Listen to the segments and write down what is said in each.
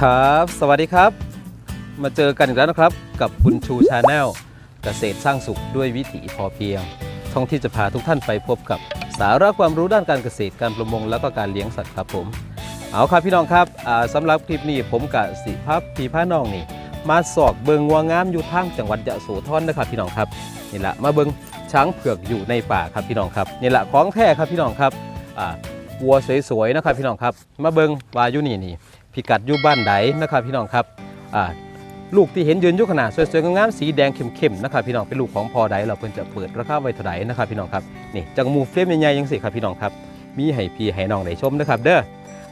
ครับ สวัสดีครับ มาเจอกันอีกแล้วนะครับ กับบุญชูชาแนลเกษตรสร้างสุขด้วยวิถีพอเพียง ท่องที่จะพาทุกท่านไปพบกับสาระความรู้ด้านการเกษตรการประมง แล้วก็การเลี้ยงสัตว์ครับผม เอาครับพี่น้องครับอ่าสำหรับคลิปนี้ผมกับสิภาพพีพาน้องนี่ มาสอกเบิงวัวงามอยู่ทางจังหวัดยะโสธรนะครับพี่น้องครับนี่แหละมาเบิงช้างเผือกอยู่ในป่าครับพี่น้องครับนี่แหละของแท้ครับพี่น้องครับวัวสวยๆนะครับพี่น้องครับ มาเบิงวายู่นี่นี่ พิกัดอยู่บ้านใดนะครับพี่น้องครับลูกที่เห็นยืนอยู่ขนาดสวยๆงามๆสีแดงเข้มๆนะครับพี่น้องเป็นลูกของพอใดเราเพิ่นจะเปิดราคาไว้เท่าใดนะครับพี่น้องครับนี่จังมูเฟรมใหญ่ๆยังสิครับพี่น้องครับมีให้พี่ให้น้องได้ชมนะครับเด้อ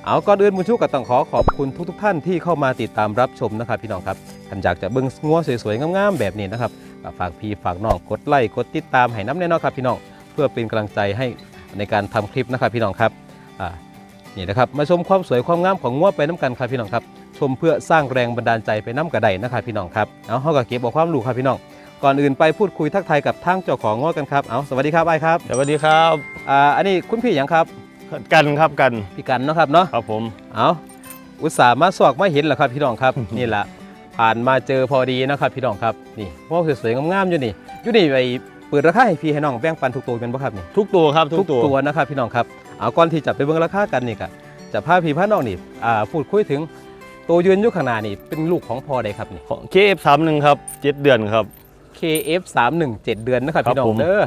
เอาก่อนอื่นบุญชูก็ต้องขอขอบคุณทุกๆท่านที่เข้ามาติดตามรับชมนะครับพี่น้องครับท่านอยากจะเบิ้งงัวสวยๆงามๆแบบนี้นะครับฝากพี่ฝากน้องกดไลค์กดติดตามให้น้ำแน่นอนครับพี่น้องเพื่อเป็นกำลังใจให้ในการทำคลิปนะครับพี่น้องครับอ่า นี่นะครับมาชมความสวยความงามของงัวไปน้ำกันครับพี่น้องครับชมเพื่อสร้างแรงบันดาลใจไปน้ำกระไดนะครับพี่น้องครับเอาเฮาก็เก็บเอาความรู้ครับพี่น้อง ก่อนอื่นไปพูดคุยทักทายกับทางเจ้าของงัวกันครับเอาสวัสดีครับไอ้ครับสวัสดีครับอ่าอันนี้คุณพี่หยังครับกันครับกันพี่กันเนาะครับเนาะครับผมเอาอุตส่าห์มาสอกมาเห็นแหละครับพี่น้องครับนี่แหละผ่านมาเจอพอดีนะครับพี่น้องครับนี่พวกสวยๆงามๆอยู่นี่อยู่นี่ไปเปิดราคาให้พี่ให้น้องแบ่งปันทุกตัวเป็นบ่ครับนี่ทุกตัวครับทุกตัวนะครับพี่น้องครับ เอาก่อนที่จะไปเบิ่งราคากันนี่ก็จะพาพี่พาน้องนี่อ่าพูดคุยถึงตัวยืนอยู่ข้างหน้านี่เป็นลูกของพอใดครับนี่ ของ KF31 ครับเจ็ดเดือนครับ KF317 เดือนนะครับครับพี่น้องผมเด้อ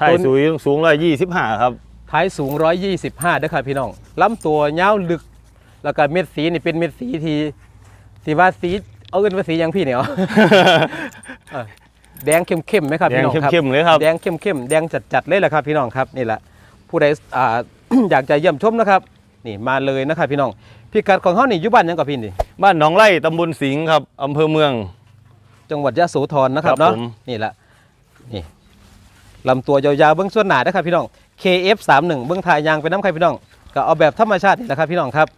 ถ่ายต้นสูงสูงร้อยยี่สิบห้าครับท้ายสูง 125เด้อครับพี่น้องลำตัวยาวลึก แล้วก็เม็ดสีนี่เป็นเม็ดสีที่สีว่าสีเอาเอินว่าสีหยังพี่เนี่ยเอาเออแดงเข้มๆไหมครับแดพี่งน้องครับเข้มๆเลยครับ แดงเข้มๆแดงจัดๆเลยแหละครับพี่น้องครับนี่แหละผู้ใดอ่า อยากจะเยี่ยมชมนะครับนี่มาเลยนะครับพี่น้องพิกัดของเขานี่อยู่บ้านหยังกับพี่นี่ บ้านหนองไร่ตำบลสิงห์ครับอำเภอเมือง จังหวัดยะโสธรนะครับครับเนาะผม นี่แหละนี่ลำตัวยาวๆเบื้องส่วนหนานะครับพี่น้อง KF31 เบื้องทายยางเป็นน้ำไข่พี่น้อง ก็เอาแบบธรรมชาตินี่แหละครับพี่น้องครับ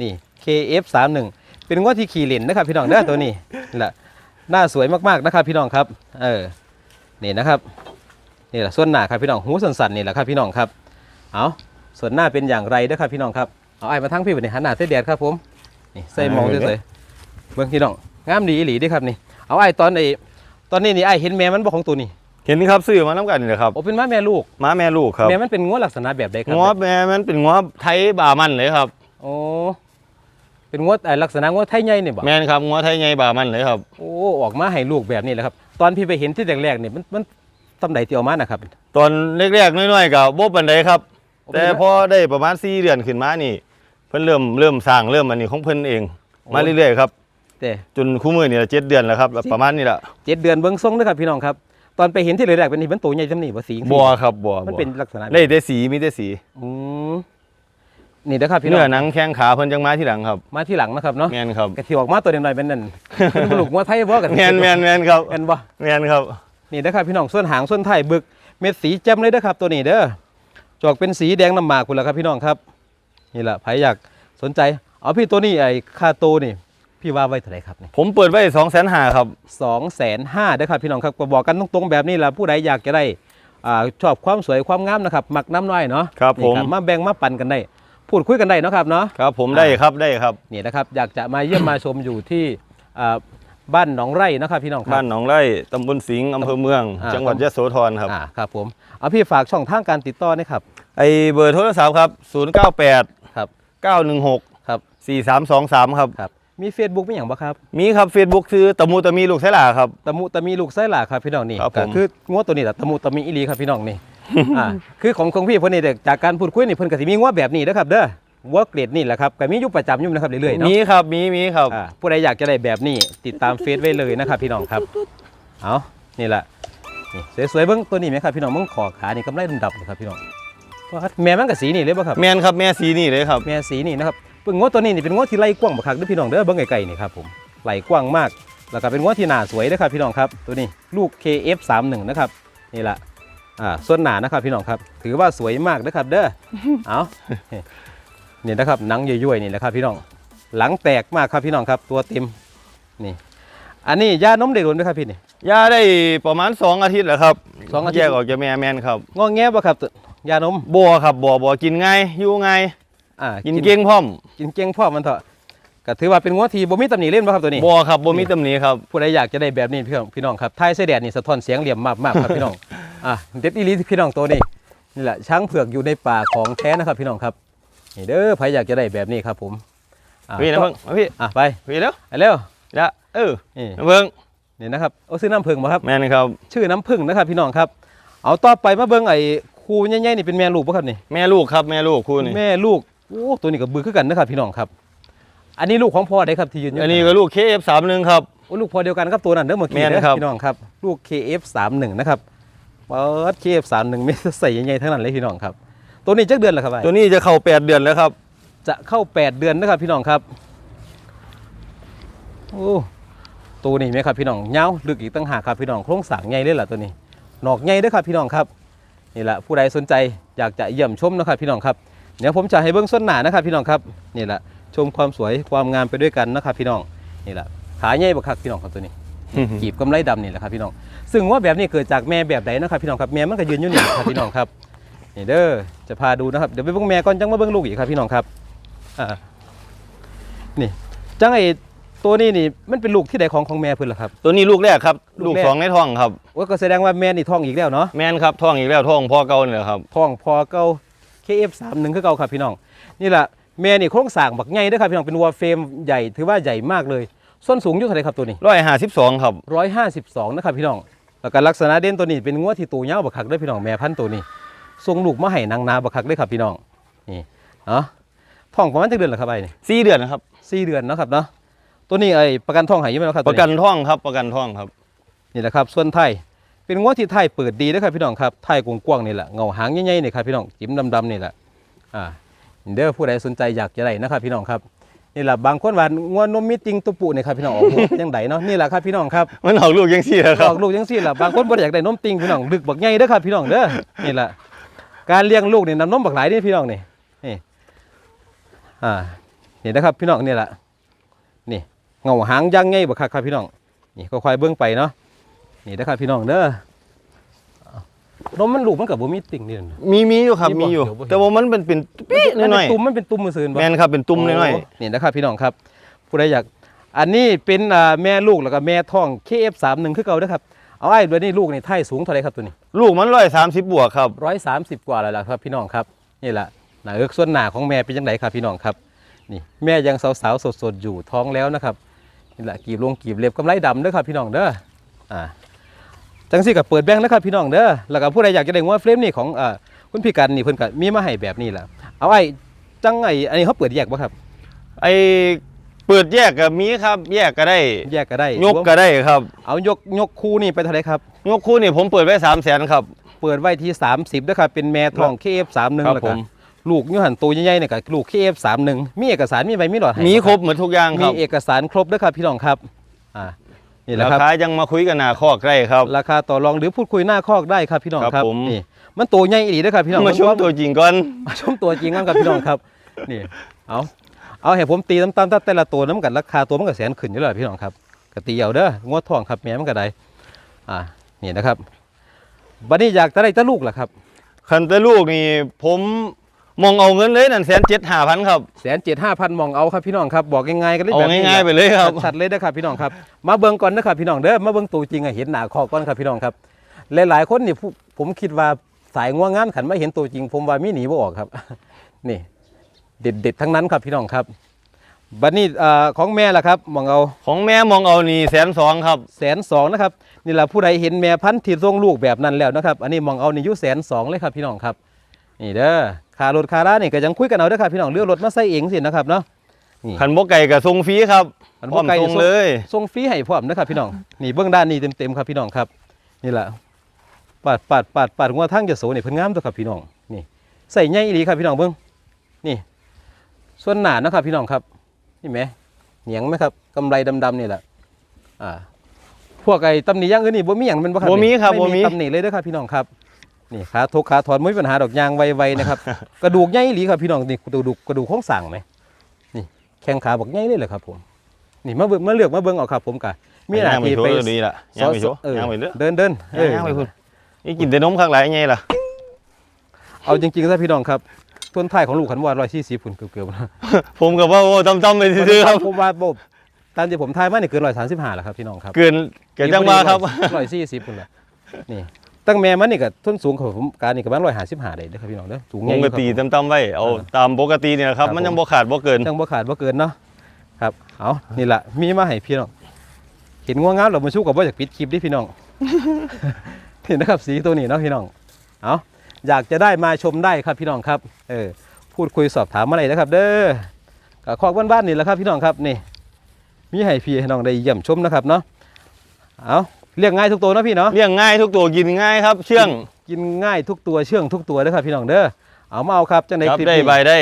นี่ KF31 เป็นงวดที่ขี่เหร่นนะครับพี่น้องเด้อตัวนี้นี่แหละหน้าสวยมากๆนะครับพี่น้องครับ เออนี่นะครับนี่แหละส่วนหน้าครับพี่น้องหูสันๆนี่แหละครับพี่น้องครับเอา ส่วนหน้าเป็นอย่างไรเด้อครับพี่น้องครับเอาไอ้มาทั้งพี่ไปนี่หันหน้าเส้แดดครับผมนี่ใส่หมองเฉยๆเบื้องพี่น้องงามดีอีหลีเด้อครับนี่เอาไอ้ตอนไอ้ตอนนี้นี่ไอ้เห็นแม่มันบ่ของตัวนี่เห็นครับซื้อมาน้ำกันนี่แหละครับโอ้เป็นม้าแม่ลูกม้าแม่ลูกครับแม่มันเป็นงวลักษณะแบบใดครับงอแม่มันเป็นงอไทยบามันเลยครับโอ้เป็นงวดไอ้ลักษณะงวดไทยใหญ่นี่บ่แม่นครับงอไทยใหญ่บามันเลยครับโอ้ออกมาให้ลูกแบบนี้แหละครับ ตอนพี่ไปเห็นที่แรกๆเนี่ยมันมันตำใดที่เออกมานะครับ ตอนแรกๆน้อยๆกับบ่ปันไดครับโอ้ แต่เป็นพอได้ประมาณ4เดือนขึ้นมานี่ เพิ่นเริ่มเริ่มสร้างเริ่มอันนี้ของเพิ่นเอง มาเรื่อยๆครับแต่จนคู่มือนี่ละเจ็ดเดือนแล้วครับ ประมาณนี้ละเจ็ดเดือนเบิ้งทรงนะครับพี่น้องครับ ตอนไปเห็นที่แรกๆเป็นนี่มันตัวใหญ่จำนี่บ่สีบัวครับบัวมันบัวเป็นลักษณะได้แต่สีมีแต่สีอืมนี่นะครับพี่น้อเนื้องหนังแข้งขาเพิ่นจังมาที่หลังครับ มาที่หลังนะครับเนาะแมนครับกระที่ออกมาตัวเดียวหน่อยเป็นนั่นเป็นลูกงวดไทยบ่กันแมนแมนแมนครับแม่นบ่แมนครับนี่นะครับพี่น้องส่วนหางส่วนท้ายบึกเม็ดสีแจ่มเลยเด้อครับตัวนี้เด้อ จอกเป็นสีแดงน้ำหมากคุณละครับพี่น้องครับ นี่แหละใครอยากสนใจ เอาพี่ตัวนี้ไอ้ค่าโตวนี่ พี่ว่าไว้เท่าไหร่ครับนี่ผมเปิดไว้สองแสนหาครับสองแสนห้าเด้อครับพี่น้องครับก็บอกกันตรงๆแบบนี้แหละผู้ใดอยากจะได้อ่าชอบความสวยความงามนะครับมักน้ำน้อยเนาะครับนี่ผมมาแบ่งมาปั่นกันได้ พูดคุยกันได้เนาะครับเนาะ ครับผมได้ครับได้ครับ นี่นะครับอยากจะมาเยี่ยมมาชมอยู่ที่อ่า บ้านหนองไร่นะครับพี่น้องครับบ้านหนองไร่ตำบลสิงห์อำเภอเมืองอ่าจังหวัดยะโสธรครับอ่าครับผมเอาพี่ฝากช่องทางการติดต่อนะครับไอเบอร์โทรศัพท์ครับ 098ครับ916ครับ4323ครับครับมี Facebook มีอย่างบ่ครับ มีครับ Facebook คือตะมูตะมีลูกไสลาครับตะมุตะมีลูกไส้หล่าครับพี่น้องนี่ครับผมก็คืองวดตัวนี้แหละตะมุตะมีอีหลีครับพี่น้องนี่อ่าคือของของพี่เพิ่นนี่เด็กจากการพูดคุยนี่เพิ่นก็สิมีงวดแบบนี้นะครับเด้อ วัวเกรดนี่แหละครับก็มีอยู่ประจำอยู่นะครับเรื่อยๆเนาะมีครับมีมีครับอ่าผู้ใดอยากจะได้แบบนี้ติดตามเฟซไว้เลยนะครับ พี่น้องครับเอานี่แหละนี่สวยๆเบิ่งตัวนี้ไหมครับพี่น้องเบิ่งขอขานี่กำไรดำๆนะครับพี่น้องว่าแม่มันก็สีนี่เลยบ่ครับแมนครับแม่สีนี่เลยครับแม่สีนี่นะครับเป็นงวดตัวนี้นี่เป็นงวดที่ไล่กว้างบักคักเด้อพี่น้องเด้อเบิ่งไกลๆนี่ครับผมไหลกว้างมาก แล้วก็เป็นงวดที่หนาสวยนะครับพี่น้องครับ ตัวนี้ลูก KF31 นะครับนี่แหละอ่าส่วนหนานะครับพี่น้องครับ ถือว่าสวยมากนะครับเด้อเอา นี่นะครับหนังย่อยๆนี่แหละครับพี่น้อง หลังแตกมากครับพี่น้องครับ ตัวเต็มนี่ อันนี้ยานมเด็กรุ่นไหมครับพี่นี่ยาได้ประมาณ 2 อาทิตย์แล้วครับสองอาทิตย์ แยกออกจากแม่แมนครับงอแงบ่ครับตัวยานมบัวครับบัวบัวกินง่ายอยู่ง่ายอ่ากินเก่งพร้อมกินเก่งพ่อมันเถอะกก็ถือว่าเป็นงัวที่บ่มีตำหนิเล่นบ่ครับตัวนี้บ่ครับบ่มีตำหนิครับ ผู้ใดอยากจะได้แบบนี้พี่น้องพี่น้องครับท้ายเส้แดดนี่สะท้อนเสียงเหลี่ยมมากๆครับ พี่น้อง อะเด็ดอีหลีพี่น้องตัวนี้นี่แหละช้างเผือกอยู่ในป่าของแท้นะครับพี่น้องครับ นี่เด้อใครอยากจะได้แบบนี้ครับผมอะพี่นะเพิ่งมาพี่อะไปพี่แล้วไปเร็วละเออนี่นะเพิ่งนี่นะครับเอาซื้อน้ำผึ้งมาครับแม่นครับ ชื่อน้ำผึ้งนะครับ พี่น้องครับ เอาต่อไปมาเบิ่งไอ้คูใหญ่ๆนี่เป็นแม่ลูกป่ะครับนี่แม่ลูกครับแม่ลูกคู่นี่แม่ลูกโอ้ตัวนี้ก็บือคือกันนะครับพี่น้องครับ อันนี้ลูกของพ่อได้ครับที่ยืนอยู่อันนี้ก็ลูก KF31 ครับโอ้ลูกพ่อเดียวกันครับตัวนั้นเด้อเมื่อกี้แม่นเด้อครับพี่น้องครับ ลูก KF31 นะครับเปิด KF31 ไม่ใส่ใหญ่ๆทั้งนั้นเลยพี่น้องครับ ตัวนี้จักเดือนแล้วครับไอ้ตัวนี้จะเข้า 8 เดือนแล้วครับจะเข้า 8 เดือนนะครับพี่น้องครับโอ้ตัวนี้ไหมครับพี่น้องเงาวลึกอีกตั้งหากครับพี่น้องโครงสร้างใหญ่เลยล่ะตัวนี้หนอกใหญ่เด้อครับพี่น้องครับนี่แหละผู้ใดสนใจอยากจะเยี่ยมชมนะครับพี่น้องครับเดี๋ยวผมจะให้เบื้องส้นหนานะครับพี่น้องครับนี่แหละชมความสวยความงามไปด้วยกันนะครับพี่น้องนี่แหละขาใหญ่บักคักพี่น้องครับตัวนี้กีบกำไรดำนี่แหละครับพี่น้อง ซึ่งว่าแบบนี้เกิดจากแม่แบบไหนนะครับพี่น้องครับแม่มันก็ยืนอยู่นี่ครับพี่น้องครับ นี่เด้อจะพาดูนะครับเดี๋ยวไปเบิ่งแม่ก่อนจังมาเบิ่งลูกอีกครับพี่น้องครับอ่านี่จังไอตัวนี้นี่มันเป็นลูกที่ใดของของแม่เพิ่นล่ะครับ ตัวนี้ลูกแรกครับ ลูลูกกแรก สองในท้องครับว่าก็แสดงว่าแม่นี่ท้องอีกแล้วเนาะแม่นครับท้องอีกแล้วท้องพ่อเก่านี่แหละครับท้องพอเก่า KF31 คือเก่าครับพี่น้องนี่แหละแม่นี่โครงสร้างบักใหญ่เด้อครับพี่น้องเป็นวัวเฟรมใหญ่ถือว่าใหญ่มากเลยส้นสูงอยู่เท่าไหร่ครับตัวนี้152ครับร้อยห้าสิบสองนะครับพี่น้อง แล้วก็ลักษณะเด่นตัวนี้เป็นงวดที่ตัวยาวบักคักเด้วยพี่น้องแม่พันธุ์ตัวนี้ ทรงลูกมาให้นางนาบักคักเด้วยครับพี่น้องนี่เนาะท้องประมาณจักเดือนเหรอครับไอ้นี่4เดือนนะครับสี่เดือนเนาะครับเนาะตัวนี้ไอ้ประกันท้องใหายยังไหมครับปตัวระกันท้องครับประกันท้องครับนี่แหละครับ ส่วนไทยเป็นงวดที่ไทยเปิดดีนะครับพี่น้องครับไทยกว้างๆนี่แหละเงาหางใหญ่ๆนี่ครับพี่น้องจิ้มดำๆนี่แหละอ่าเด้อผู้ใดสนใจอยากจะได้นะครับพี่น้องครับนี่แหละบางคนว่างวนนมมีติงตุปุนี่ครับพี่น้องออกลูกยังไดเนาะนี่แหละครับพี่น้องครับมันออกลูกยังสี่แล้วคอรับอกลูกจังซี่ล่ะบางคนบ่ได้อยากได้นมติงพี่น้องดึกบักใหญ่เด้อครับพี่น้องเด้อนี่ล่ะ การเลี้ยงลูกนี่น้ำนมบักหลายนี่พี่น้องนี่นี่อ่านี่นะครับพี่น้องนี่ล่ะนี่เงาหางยางใหญ่บักคักครับพี่น้องนี่ค่อยๆเบิ่งไปเนาะนี่นะครับพี่น้องเด้ออ้าวนมมันลูกมันก็บ่มีติ่งนี่นะ มีมีอยู่ครับมีบ่มีอยู่ เดี๋ยวบ่เห็น แต่ว่ามันเป็นเป็นปี๊ดมัน้อยเป็นตุ่มมันเป็นตุ่มมือซื่นๆบ่ แม่นครับเป็นตุ่มน้อยโนี่นะครับพี่น้องครับผู้ใดอยากอันนี้เป็นอ่าแม่ลูกแล้วก็แม่ท้อง KF31 คือเก่าเด้อครับ เอาไอ้ตัวนี้ลูกนี่ไทยสูงเท่าไหร่ครับตัวนี้ๆลูกมัน130บวกครับร้อยสามสิบกว่าแล้วล่ะครับพี่น้องครับนี่แหละหนาเอิกส่วนหนาของแม่เป็นยังไงครับพี่น้องครับนี่แม่ยังสาวๆสดๆอยู่ท้องแล้วนะครับนี่แหละกีบลงกีบเล็บกำไรดำเด้อครับพี่น้องเด้ออ่าจังซี่กับเปิดแบงค์นะครับพี่น้องเด้อแล้วก็ผู้ใดอยากจะได้งวดเฟรมนี่ของอ่าคุณพี่กันนี่เพิ่นก็มีมาให้แบบนี้แหละเอาไอ้จังไอ้อันนี้เขาเปิดแยกบ่ครับไอ เปิดแยกก็มีครับ แยกก็ได้ แยกก็ได้ยกก็ได้ครับ เอายกยกคู่นี่ไปเท่าไหร่ครับ ยกคู่นี่ผมเปิดไว้3 0 0 0 0นครับ เปิดไว้ที่ 30นะครับเป็นแม่ทอง KF31 ครับแล้วก็ผมลูกอยูหันตัวใหญ่ๆเนี่ยก็ลูก KF31 มีเอกสารมีใบมีหลอดให้มีบ่ครบหมดทุกอย่างคมีรับเอกสารครบด้วยครับพี่น้องครับอ่านี่แหละราครับคายังมาคุยกันหน้าคอกได้ครับ ราคาต่อรองหรือพูดคุยหน้าคอกได้ครับพี่น้องครับครับผม นี่มันตัวใหญ่อีหลีด้วยครับพี่น้องมาชมตัวจริงก่อน มาชมตัวจริงกันครับพี่น้องครับนี่เอา เอาให้ผมตีตามๆแต่ละตัวน้ำกันราคาตัวมันก็แสนขึ้นอยู่แล้วพี่น้องครับกตีเอาเด้องวดทองครับแม่มันก็ได้อ่านี่นะครับบัดนี้อยากจะได้จะลูกล่ะครับคันแต่ลูกนี่ผมมองเอาเงินเลยนั่นแสนเจ็ดห้าพันครับแสนเจ็ดห้าพันมองเอาครับพี่น้องครับบอกง่ายๆกันเลยเอาแบบนี้ง่ายๆไปเลยครับชัดๆเลยนะครับพี่น้องครับ มาเบิ่งก่อนนะครับพี่น้องเด้อมาเบิ่งตัวจริงให้เห็นหน้าคอกก่อนครับพี่น้องครับ หลายๆคนนี่ผู้ผมคิดว่าสายง่วงงานขันมาเห็นตัวจริง ผมว่ามีหนีบ่ออกครับ นี่ เด็ดๆทั้งนั้นครับพี่น้องครับบัดนี้เอ่อของแม่ล่ะครับมองเอาของแม่มองเอานี่แสนสองครับแสนสองนะครับนี่แหละผู้ใดเห็นแม่พันธุ์ที่ทรงลูกแบบนั้นแล้วนะครับ อันนี้มองเอานี่อยุแสนสองเลยครับพี่น้องครับนี่เด้อค่ารถค่าร้านนี่ก็ยังคุยกันเอาเด้อครับพี่น้องเลือกรถมาใส่เองสินะครับเนาะ นี่คันบกไก่กับทรงฟรีครับคันพบ่ร้อมไก่ทนี่รงส่งเลย ทรงฟรีให้พร้อมนะครับพี่น้อง นี่เบื้องด้านนี้เต็มๆครับพี่น้องครับ นี่แหละปาดปาดปาดปาดงัวทั้งจะโสนี่เพิ่นงามตัวครับพี่น้องนี่ใส่ใหญ่อีหลีครับพี่น้องเบิ่งนี่ ส่วนหนานะครับพี่น้องครับนี่ไหมเหนียงไหมครับกำไรดำๆนี่แหละอ่าพวกไอ้ตำหนิอย่างอื่นนี่บ่มีหยังเป็นบ่ครับบ่มีครับไม่บ่มีมีตำหนิเลยเด้อครับพี่น้องครับนี่ขาทกขาถอนไม่มีปัญหาดอกยางไวๆนะครับ กระดูกใหญ่อีหลีครับพี่น้องนี่กระดูกกระดูกโครงสร้างไหมนี่แข้งขาบอกใหญ่เลยเหรอครับผมนี่มาเบิ่งมาเลือกมาเบิ่งเอาครับผมกะมีหน้าย่างไปที่โชไปว์ดีละย่างไปโชว์เออย่างไปเรื่อยเดินเดินเออย่างไปคุณนี่กินแต่นมข้างหลายไงล่ะเอาจริงๆซะพี่น้องครับ ต้นท้ายของลูกขันว่าร้อยสี่สิบคุณเกือบๆนะผมก็ว่าโอ้จำๆไปซื่อๆครับผมว่าบบตามที่ผมทายมาเนี่ยเกินร้อยสามสิบห้าแล้วครับพี่น้องครับ เกินเกินจังว่าครับร้อยสี่สิบคุณละนี่ตั้งแม่มันนี่ก็ทุนสูงของผมการนี่ก็ประมาณร้อยห้าสิบห้าได้เด้อครับพี่น้องเด้อสูงปใหญ่อยู่กครับติตำๆไว้เอาตามปกติเนี่ยนะครับครับ มันยังผมบ่ขาดบ่เกินจังบ่ขาดบ่เกินเนาะครับเอานี่แหละมีมาให้พี่น้องเห็นง่วงงามเรามาชูกับว่าอยากปิดคลิปดิพี่น้องเห็นนะครับสีตัวนี้เนาะพี่น้องเอา อยากจะได้มาชมได้ครับพี่น้องครับเออพูดคุยสอบถามอะไรนะครับ เด้อกับคอกบ้านๆนี่แหละครับพี่น้องครับนี่มีให้พี่ให้น้องได้เยี่ยมชมนะครับเนาะเอาเรียกง่ายทุกตัวเนาะพี่เนาะเลี้ยงง่ายทุกตัวกินง่ายครับ เชื่องกินง่ายทุกตัวเชื่องทุกตัวเด้อครับพี่น้องเด้อเอามาเอาครับจังในครับคลิปได้นี้ใบได้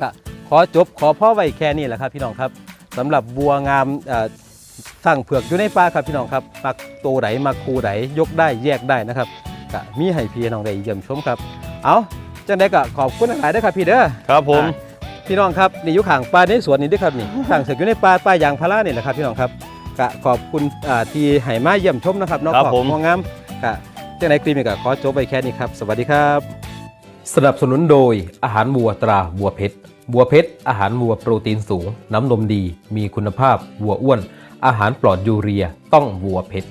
ก็ขอจบขอพ่อไว้แค่นี้แหละครับพี่น้องครับสำหรับบัวงามเอ่อสร้างเผือกอยู่ในป่าครับพี่น้องครับปักโตไหนมาคูไหนยกได้แยกได้นะครับ ก็มีให้พี่น้องได้เยี่ยมชมครับ เอาจังได้ก็ขอบคุณหลายๆเด้อครับพี่เด้อครับผมอ่าพี่น้องครับนี่อยู่ข้างป่าในสวนนี่เด้วยครับนี่สร้างเผือกอยู่ในป่าป่ายางพารานี่แหละครับพี่น้องครับก็ขอบคุณอ่าที่ให้มาเยี่ยมชมนะครับน้องครับขอบผมบัวงามก็จังได้คลิปนี้ก็ขอจบไปแค่นี้ครับ สวัสดีครับ สนับสนุนโดยอาหารวัวตราวัวเพชรวัวเพชรอาหารวัวโปรตีนสูง น้ำนมดี มีคุณภาพวัวอ้วน อาหารปลอดยูเรียต้องวัวเพชร